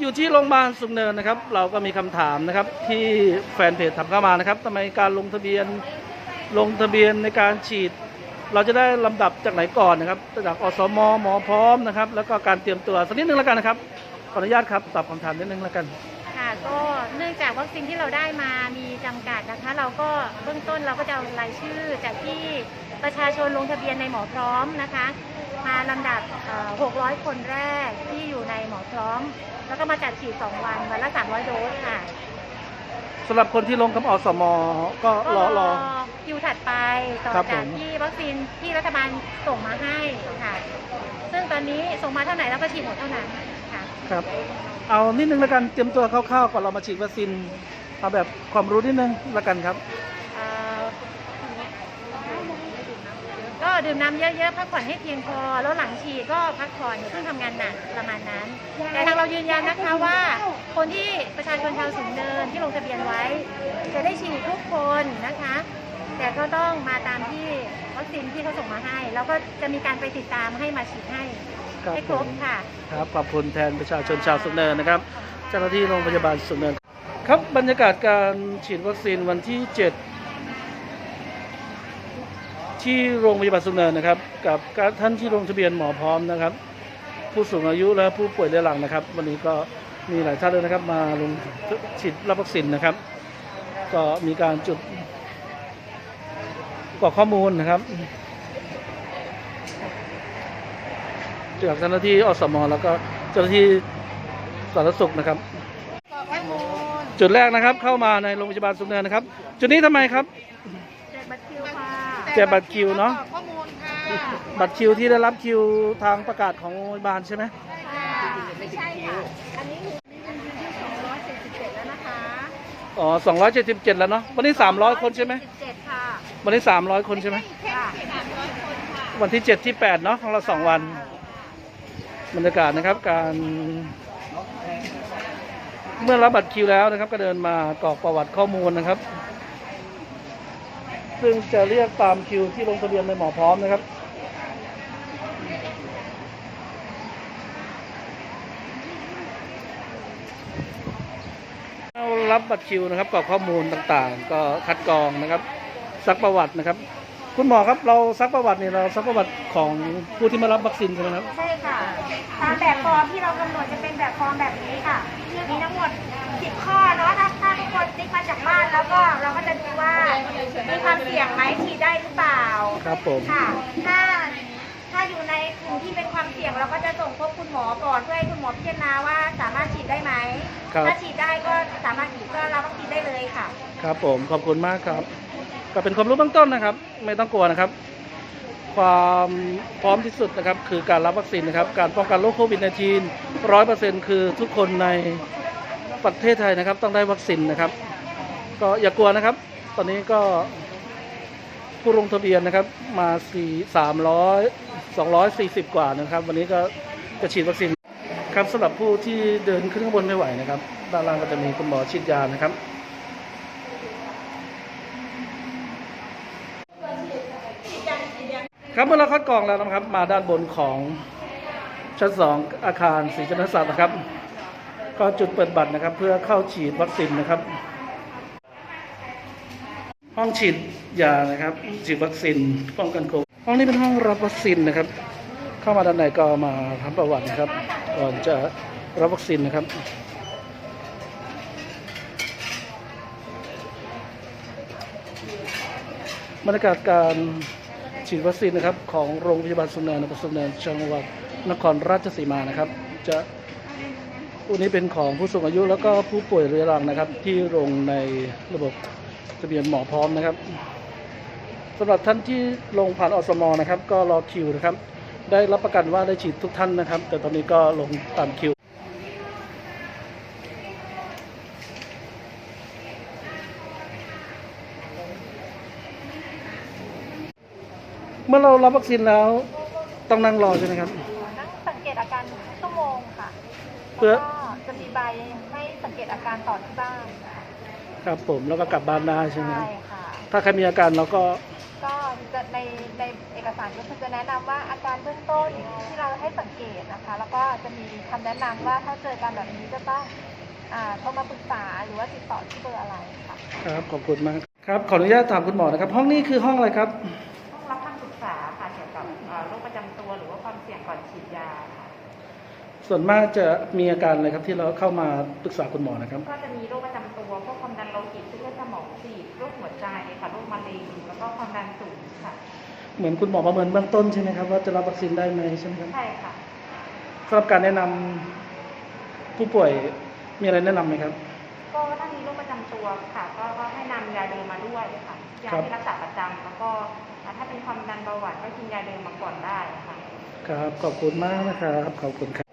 อยู่ที่โรงพยาบาลสุนเนินนะครับ เราก็มีคำถามนะครับที่แฟนเพจทำเข้ามานะครับทำไมการลงทะเบียนลงทะเบียนในการฉีด เราจะได้ลำดับจากไหนก่อนนะครับจากอสมหมอพร้อมนะครับ แล้วก็การเตรียมตัวสักนิดนึงแล้วกันนะครับขออนุญาตครับตอบคำถามนิดนึงแล้วกันค่ะก็เนื่องจากวัคซีนที่เราได้มามีจำกัดนะคะ เราก็เบื้องต้นเราก็จะเอารายชื่อจากที่ประชาชนลงทะเบียนในหมอพร้อมนะคะ มาลำดับเอ่อ600 คนแรกที่อยู่ในหมอพร้อม แล้วก็มาจัดฉีด 2 วัน วันละ 300 โดสค่ะสำหรับคนที่ลงกับอสมก็รอรอคิวถัดไปต่อครับจากผมที่วัคซีนที่รัฐบาลส่งมาให้ค่ะ ซึ่งตอนนี้ส่งมาเท่าไหร่แล้วก็ฉีดหมดเท่านั้นค่ะครับ เอานิดนึงแล้วกันเตรียมตัวคร่าวๆก่อนเรามาฉีดวัคซีนเอาแบบความรู้นิดนึงแล้วกันครับ เอ่อก็ ดื่มน้ำเยอะๆ พักผ่อนให้เพียงพอ แล้วหลังฉีดก็พักผ่อนอย่าเพิ่งทำงานหนักประมาณนั้น แต่ทางเรายืนยันนะคะว่า คนที่ประชาชนชาวสูงเนินที่ลงทะเบียนไว้ จะได้ฉีดทุกคนนะคะ แต่ก็ต้องมาตามที่วัคซีนที่เขาส่งมาให้ แล้วก็จะมีการไปติดตามให้มาฉีดให้ครับให้ครบค่ะ ครับขอบคุณแทนประชาชนชาวสุนเนินนะครับ เจ้าหน้าที่โรงพยาบาลสุนเนิน ครับบรรยากาศการฉีดวัคซีนวันที่ 7 ที่โรงพยาบาลสุนเนินนะครับ กับท่านที่ลงทะเบียนหมอพร้อมนะครับ ผู้สูงอายุและผู้ป่วยเรื้อรังนะครับ วันนี้ก็มีหลายท่านเลยนะครับ มาลงฉีดรับวัคซีนนะครับ ก็มีการจุดกรอกข้อมูลนะครับจากเจ้าหน้าที่อสมแล้วก็เจ้าหน้าที่สาธารณสุขนะครับ จุดแรกนะครับเข้ามาในโรงพยาบาลสุนเนินนะครับ จุดนี้ทำไมครับ แจกบัตรคิวค่ะ แจกบัตรคิวเนอะข้อมูลค่ะบัตรคิวที่ได้รับคิวทางประกาศของโรงพยาบาลใช่ไหมไม่ใช่ค่ะอันนี้คือนี่เป็นคิวที่277แล้วนะคะอ๋อ277 แล้วเนาะวันนี้ 300 คนใช่ไหม17ค่ะวันนี้ 300 คนใช่ไหมค่ะวันที่ 7 ที่ 8 เนาะของเรา 2 วันบรรยากาศนะครับการเมื่อรับบัตรคิวแล้วนะครับ ก็เดินมากรอกประวัติข้อมูลนะครับ ซึ่งจะเรียกตามคิวที่ลงทะเบียนในหมอพร้อมนะครับเรารับบัตรคิวนะครับกรอกข้อมูลต่างๆ ก็คัดกรองนะครับซักประวัตินะครับ คุณหมอครับเราซักประวัติเนี่ยเราซักประวัติของผู้ที่มารับวัคซีนใช่ไหมครับ ใช่ค่ะ ตามแบบฟอร์มที่เรากำหนดจะเป็นแบบฟอร์มแบบนี้ค่ะ มีทั้งหมด 10ข้อเนาะถ้าถ้าทุกคนติ๊กมาจากบ้านแล้วก็เราก็จะดูว่ามีความเสี่ยงไหมฉีดได้หรือเปล่าครับผม ค่ะ ถ้าถ้าอยู่ในกลุ่มที่เป็นความเสี่ยงเราก็จะส่งพบคุณหมอก่อนเพื่อให้คุณหมอพิจารณาว่าสามารถฉีดได้ไหมครับ ถ้าฉีดได้ก็สามารถฉีดก็รับวัคซีนได้เลยค่ะ ครับผมขอบคุณมากครับ ก็เป็นความรู้เบื้องต้นนะครับ ไม่ต้องกลัวนะครับ ความพร้อมที่สุดนะครับ คือการรับวัคซีนนะครับ การป้องกันโรคโควิด -19 ร้อยเปอร์เซ็นต์คือทุกคนใน ประเทศไทยนะครับ ต้องได้วัคซีนนะครับ ก็อย่ากลัวนะครับ ตอนนี้ก็ผู้ลงทะเบียนนะครับ มาสี่สามร้อยสองร้อยสี่สิบกว่านะครับ วันนี้ก็จะฉีดวัคซีนครับสำหรับผู้ที่เดินขึ้นข้างบนไม่ไหวนะครับด้านล่างก็จะมีคุณหมอฉีดยานะครับครับเมื่อเราคัดกรองแล้วนะครับ มาด้านบนของชั้นสองอาคารศรีชนศักดิ์นะครับ ก็จุดเปิดบัตรนะครับ เพื่อเข้าฉีดวัคซีนนะครับ ห้องฉีดยานะครับ ฉีดวัคซีนป้องกันโควิดห้องนี้เป็นห้องรับวัคซีนนะครับ เข้ามาด้านในก็มาทำประวัตินะครับก่อนจะรับวัคซีนนะครับบรรยากาศการฉีดวัคซีนนะครับ ของโรงพยาบาลสุนเนินนะครับสุนเนินจังหวัดนครราชสีมานะครับ จะ วันนี้เป็นของผู้สูงอายุแล้วก็ผู้ป่วยเรื้อรังนะครับ ที่ลงในระบบทะเบียนหมอพร้อมนะครับสำหรับท่านที่ลงผ่านอสมนะครับ ก็รอคิวนะครับ ได้รับประกันว่าได้ฉีดทุกท่านนะครับ แต่ตอนนี้ก็ลงตามคิวเมื่อเรารับวัคซีนแล้วต้องนั่งรอใช่ไหมครับ นั่งสังเกตอาการชั่วโมงค่ะเพื่อแล้วก็ จะมีใบให้สังเกตอาการต่อที่บ้านครับผมแล้วก็กลับบ้านได้ใช่ไหมคใช่รับค่ะ ถ้าใครมีอาการเราก็ก็จะในในเอกสารก็คือจะแนะนำว่าอาการเบื้องต้นที่เราให้สังเกตนะคะ แล้วก็จะมีคำแนะนำว่าถ้าเจอการแบบนี้จะต้องอ่าโทรมาปรึกษาหรือว่าติดต่อที่เบอร์อะไรค่ะ ครับขอบคุณมากครับขออนุญาตถามคุณหมอนะครับ ห้องนี้คือห้องอะไรครับ ส่วนมากจะมีอาการอะไรครับที่เราเข้ามาปรึกษาคุณหมอนะครับ ก็จะมีโรคประจำตัวพวกความดันโลหิตเส้นเลือดสมองตีบโรคหัวใจค่ะโรคมะเร็งแล้วก็ความดันสูงค่ะ เหมือนคุณหมอประเมินเบื้องต้นใช่ไหมครับว่าจะรับวัคซีนได้ไหมใช่ไหมครับใช่ค่ะสำหรับการแนะนำผู้ป่วยมีอะไรแนะนำไหมครับ ก็ถ้ามีโรคประจำตัวค่ะ ก็ก็ให้นำยาเดิมมาด้วยค่ะยาครับที่รักษาประจำแล้วก็ถ้าเป็นความดันเบาหวานก็กินยาเดิมมาก่อนได้ค่ะครับ ขอบคุณมากนะครับ ขอบคุณครับ